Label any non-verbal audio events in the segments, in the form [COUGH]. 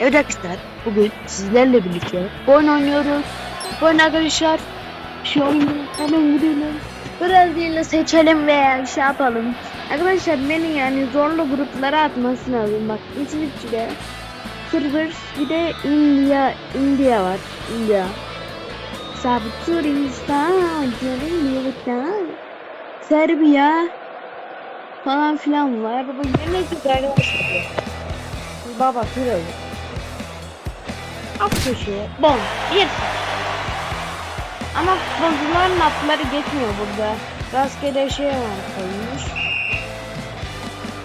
Evet arkadaşlar bugün sizlerle birlikte oyun oynuyoruz. Oyun arkadaşlar şu oyunu hemen gidelim. Brezilya'yı seçelim veya şey yapalım. Arkadaşlar beni yani zorlu gruplara atması lazım. Bak İsviçre, Kıbrıs bir de India, India var. India. Sabit Suristan, Yunanistan, Serbiya falan filan var. Bu yemek arkadaşlar. Baba kırıldı. At köşeye. Bom. Bir. Ama futbolcuların atları geçmiyor burada. Rastgele şey var koymuş.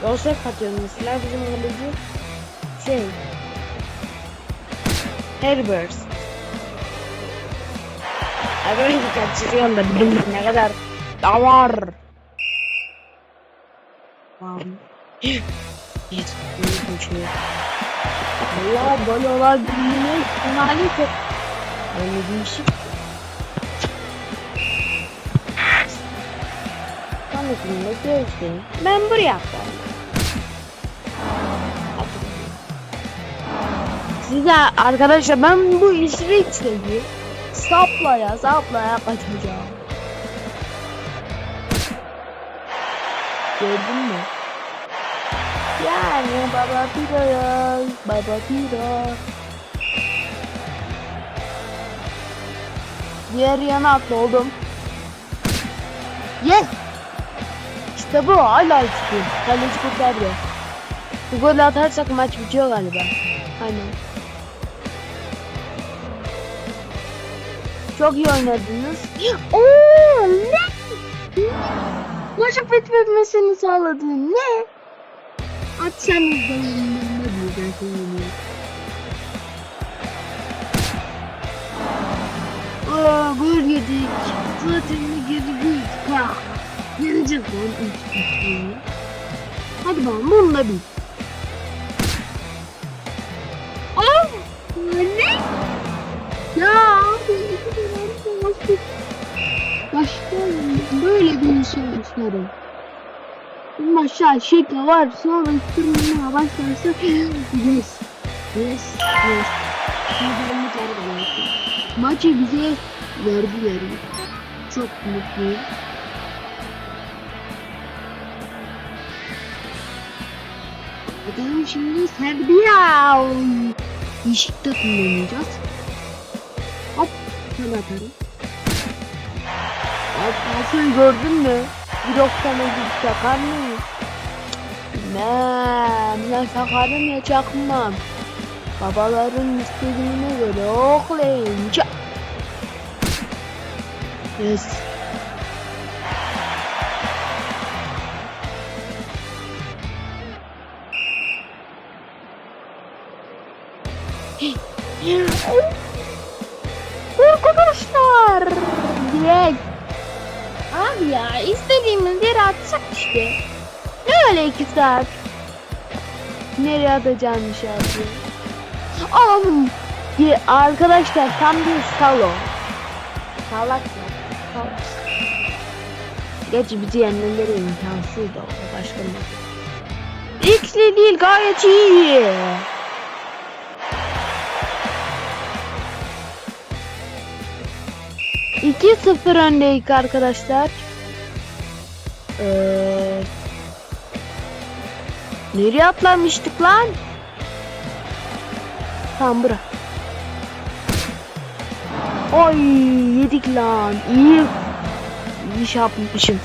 Yosef atıyor mesela bizim kaleci. Şey. Herbert. Arkadaşlar kaçırıyorum da bilmiyorum ne kadar davar. Tamam. Hiç iyi koşuyor. Allah olabildiğine ihtimali çok. Öyle bir şey. Sonrasında görüşürüz. Ben buraya atlarım. Size arkadaşlar ben bu İsviçre'yi saplaya saplaya kaçacağım. Gördün mü? Yani baba piro ya, baba piro. Diğer yana atla oğlum. Yes! İşte bu hala çıkıyor. Kaleci kurtardı. Bu golü atarsak maç bitiyor galiba. Aynen. Çok iyi oynadınız. Oo, ne? Maçın bitmemesini sağladın. Ne? Atsanız da yanımda diyor zaten Aa, gol yedik. Zaten yedik. Ha. Yenecek lan ilk dakikayı. Hadi bakalım bununla bir. Aa! Ne? Ya başka böyle bir şey isterim. Maşa şeka var sonra tırmanmaya başlarsa yes yes yes. Maçı bize verdiler. Çok mutluyum. Bakalım şimdi Serbiya. Değişik takım oynayacağız. Hop. Şöyle atarım. Hop nasıl gördün mü? Bir oktana gidip çakar mıyım? Ben, ben sakarım ya çakmam. Babaların istediğine göre oklayınca. Yes. [GASPS] Arkadaşlar. Direkt. Abi ya istediğimiz yere atsak işte. Ne öyle iki saat? Nereye atacağını şey yapıyor. Oğlum. Ya Arkadaşlar tam bir salo. Salak ya. Salak. Gerçi bizi yenmeleri imkansız da o başka bir. X'li değil gayet iyi. İki sıfır öndeyik arkadaşlar. Ee, nereye atlamıştık lan? Tamam bırak. Oy yedik lan. İyi. İyi şey yapmışım.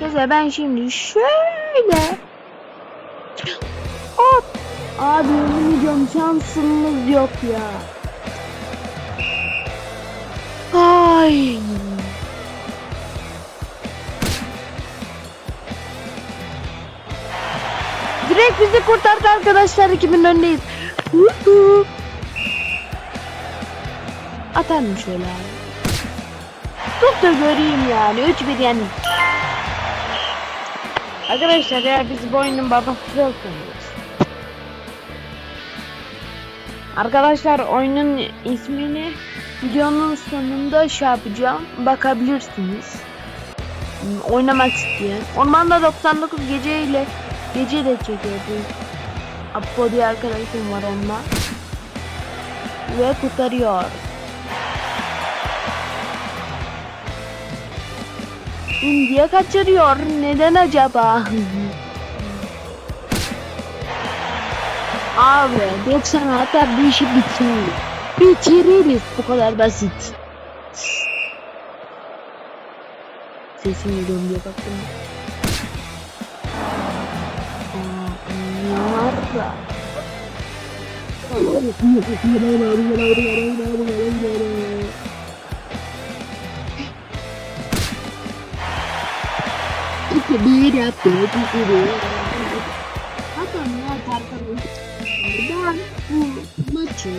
Neyse ben şimdi şöyle. Hop. Abi yemin şansımız yok ya. Ay. Direkt bizi kurtardı arkadaşlar 2000 öndeyiz. Huhu. Atar mı şöyle abi? Tut da göreyim yani. 3-1 yani. Arkadaşlar eğer biz bu oyunun babası olsanız. Arkadaşlar oyunun ismini videonun sonunda şey yapacağım. Bakabilirsiniz. Oynamak isteyen. Ormanda 99 gece ile Gece de çekiyordu. Apo diye arkadaşım var onunla. Ve kurtarıyor. India kaçırıyor. Neden acaba? Abi 90 atar bu işi bitirir. Bitiririz. Bu kadar basit. Sesim geliyor diye baktım. Bir yaptı. bir. Adam ya tarafı. Ben bu maçı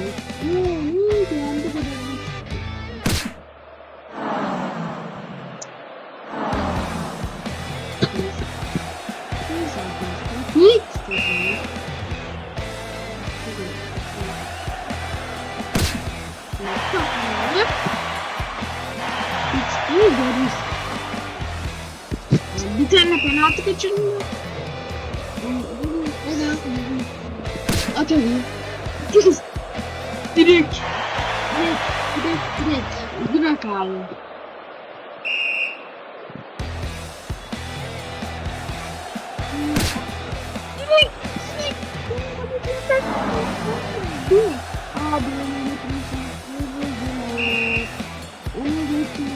Bir tane penaltı kaçırmıyor. Direkt. Direkt. Direkt. Direkt. Direkt abi. Direkt. Direkt. Abi onu götürmüşsün. Onu götür.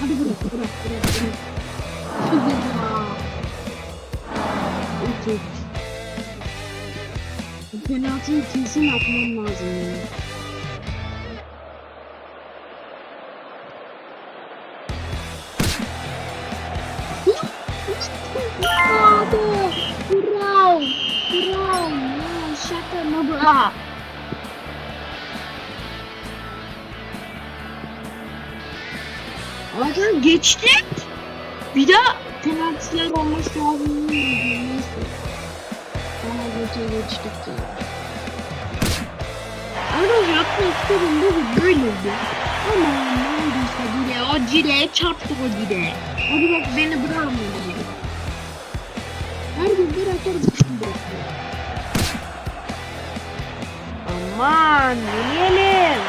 Hadi bırak bırak bırak bırak. Hadi ya. Okey. Bu penaltıyı kesin atmam lazım ya. Bravo! Bravo! Şaka mı bu? Zaten geçtik. Bir daha penaltılar olması lazım. Geçe geçtik ya. Arkadaşlar yapmak istedim bu böyleydi. Ama neredeyse dile o dileğe çarptı o dileğe. O dilek beni bırakmadı. Her gün bir atar düştüm bırakıyor. Aman deneyelim.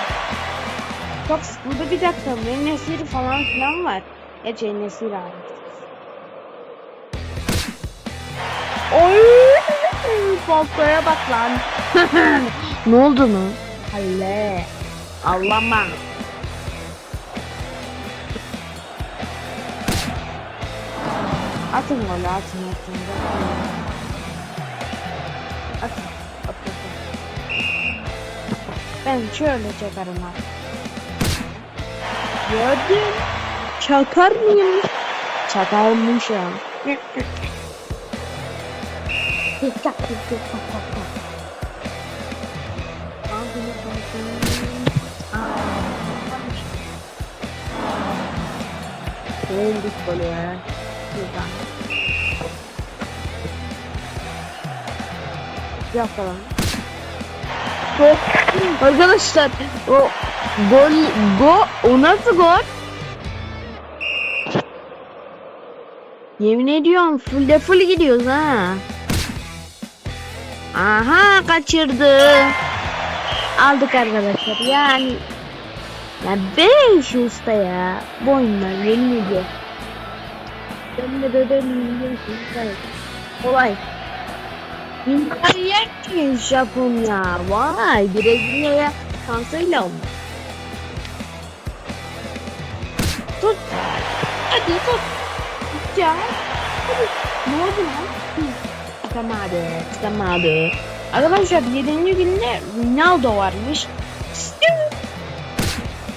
Çok burada bir dakika. Benim nesiri falan filan var. Gerçi nesir abi. Oy! Falsoya bak lan. [LAUGHS] ne oldu mu? Halle. Allah'ım. Atın golü atın atın. Atın. Atın. Ben şöyle çakarım abi. Gördün. Çakar mıyım? Çakarmışım. [LAUGHS] Tik tak tik tik tak tak tak. Güzel. Yapalım. Arkadaşlar o gol go o nasıl gol? Yemin ediyorum full de full gidiyoruz ha. Aha kaçırdı. Aldık arkadaşlar yani. Ya beş usta ya. Bu oyunlar. Ben bebeğim biliyorsun. Evet. Kolay. Kariyer ki Japonya. Vay Brezilya'ya şansıyla olmuş. Tut. Hadi tut. Ya. Hadi. Ne oldu lan? Hı. Tutamadı. Arkadaşlar 7. günde Ronaldo varmış.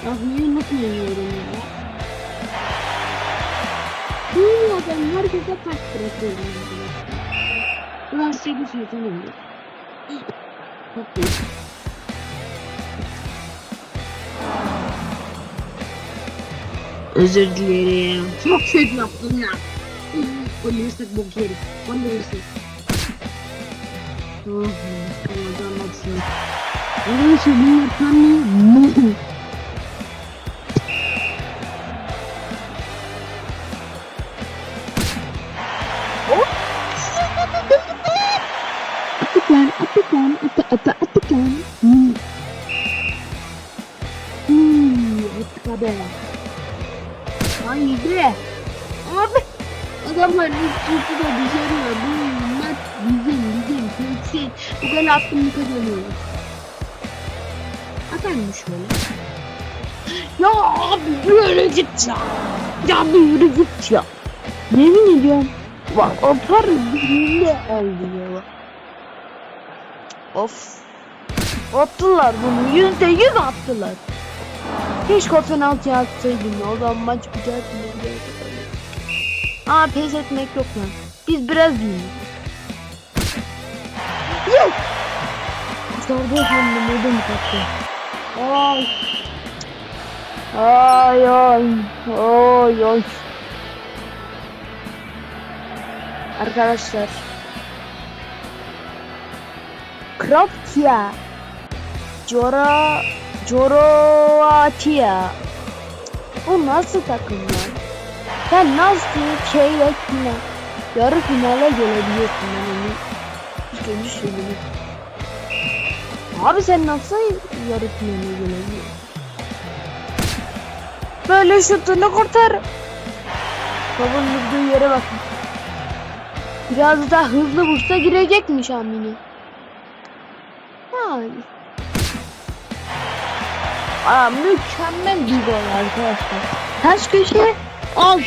Ah niye nasıl yeniyorum ya? Bu adam herkese bırakıyorum arkadaşlar. Ulan sevgi sözüm oldu. Çok iyi. Özür dilerim. Çok kötü yaptım ya. Ölürsek bok yeriz. Ölürsek. Çok Hocam baksın. Arkadaşlar bunlar kendi Atıkan, atıkan, atı, atı, atıkan. Hmm. Hmm, atı be. Lan yedi. Abi, adamlar üst üstü de düşeriyor kesin. Bu gol attım bu kazanıyoruz. Atarmış şöyle. Ya abi böyle git ya. Ya böyle git ya. Yemin ediyorum. Bak atar birinde aldı ya. Of. Attılar bunu. Yüzde yüz attılar. Keşke o penaltıyı atsaydın. O zaman maç biter mi? Aa pes etmek yok lan. Biz biraz büyüğüz. Yok. Sardı efendim ödüm kattı. Ay. Ay ay. Ay ay. Arkadaşlar. Kroatia. Jora Joroatia. Bu nasıl takım lan? Sen nasıl çeyrek final, yarı finale gelebiliyorsun ben önce söyleyeyim. Abi sen nasıl finale gelebiliyorsun? Böyle şutunu kurtar. Babın vurduğu yere bakın. Biraz daha hızlı vursa girecekmiş Amine. Ay. Aa, mükemmel bir gol arkadaşlar. Taş köşe alt.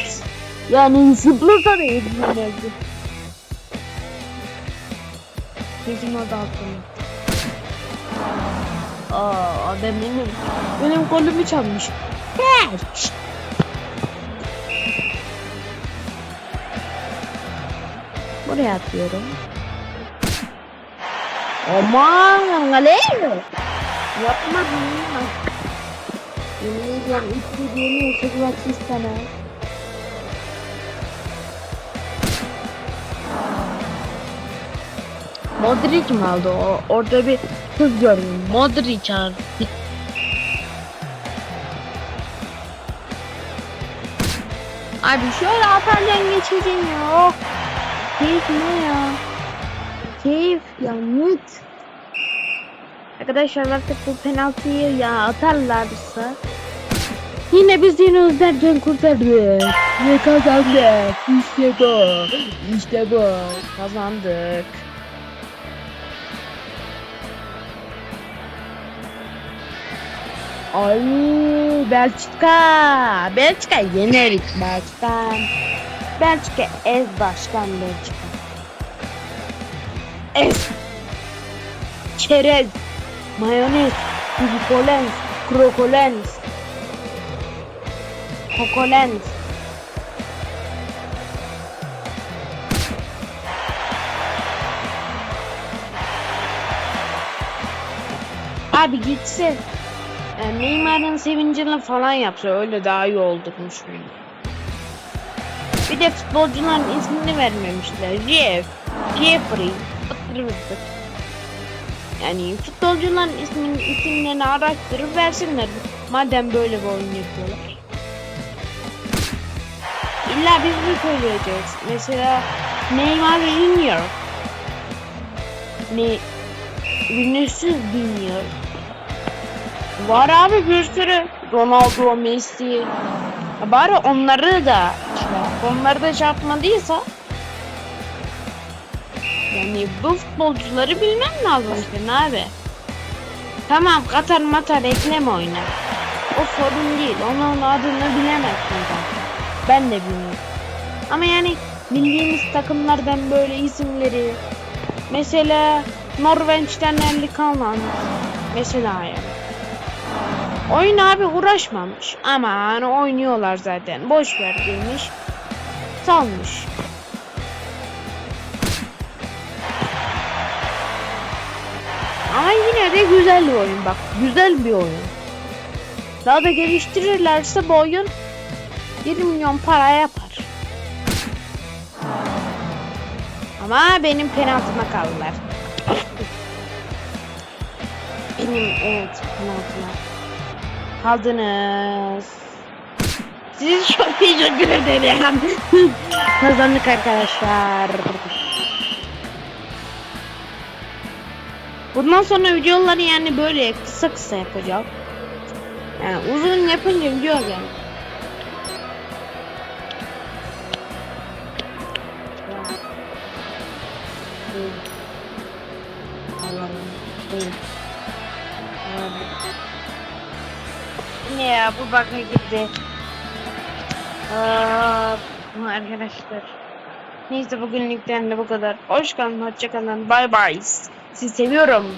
Yani zıplasa da yedirilmezdi. Da aklım. Aa adam benim, benim golümü çalmış. Kaç. Buraya atıyorum. Aman Galeo. Yapmadım ya. Yemin ediyorum istediğini yaşatmak istemez. Modric mi aldı o? Orada bir kız gördüm. Modric aldı. Abi şöyle atardan geçeceğim ya. Keyif ne ya? Keyif ya net. Arkadaşlar artık bu penaltıyı ya atarlarsa Yine biz yine Özder'den kurtardık. Ve kazandık. İşte bu. İşte bu. Kazandık. Ay Belçika. Belçika yenerik Belçika. Belçika ez başkan Belçika. Ez. Çerez. Mayonez. Glukolens. Krokolens. Kokolens. Abi gitsin. Yani Neymar'ın sevincini falan yapsa öyle daha iyi olurmuş beni. Bir de futbolcuların ismini vermemişler. Jeff, Jeffrey. Yani futbolcuların ismin, isimlerini araştırıp versinler. Madem böyle bir oyun yapıyorlar. İlla biz mi söyleyeceğiz? Mesela Neymar Junior. Ne? Vinicius Junior. Var abi bir sürü. Ronaldo, Messi. Bari onları da işte, onları da şey yapmadıysa yani bu futbolcuları bilmem lazım işte abi. Tamam Katar Matar ekleme oyna. O sorun değil. Onun adını bilemezsin zaten. Ben de bilmiyorum. Ama yani bildiğimiz takımlardan böyle isimleri mesela Norveç'ten Erlik Haaland mesela yani. Oyun abi uğraşmamış. Aman oynuyorlar zaten. Boş ver demiş. Salmış. Ama yine de güzel bir oyun bak. Güzel bir oyun. Daha da geliştirirlerse bu oyun 1 milyon para yapar. Ama benim penaltıma kaldılar. Benim evet penaltıma. Kaldınız. Siz çok teşekkür ederim. [LAUGHS] Kazandık arkadaşlar. Bundan sonra videoları yani böyle kısa kısa yapacağım. Yani uzun yapınca video yani. Ne ya bu baka gitti. Aa, arkadaşlar. Neyse bugünlükten de bu kadar. Hoş kalın, hoşça kalın. Bye bye. Sizi seviyorum.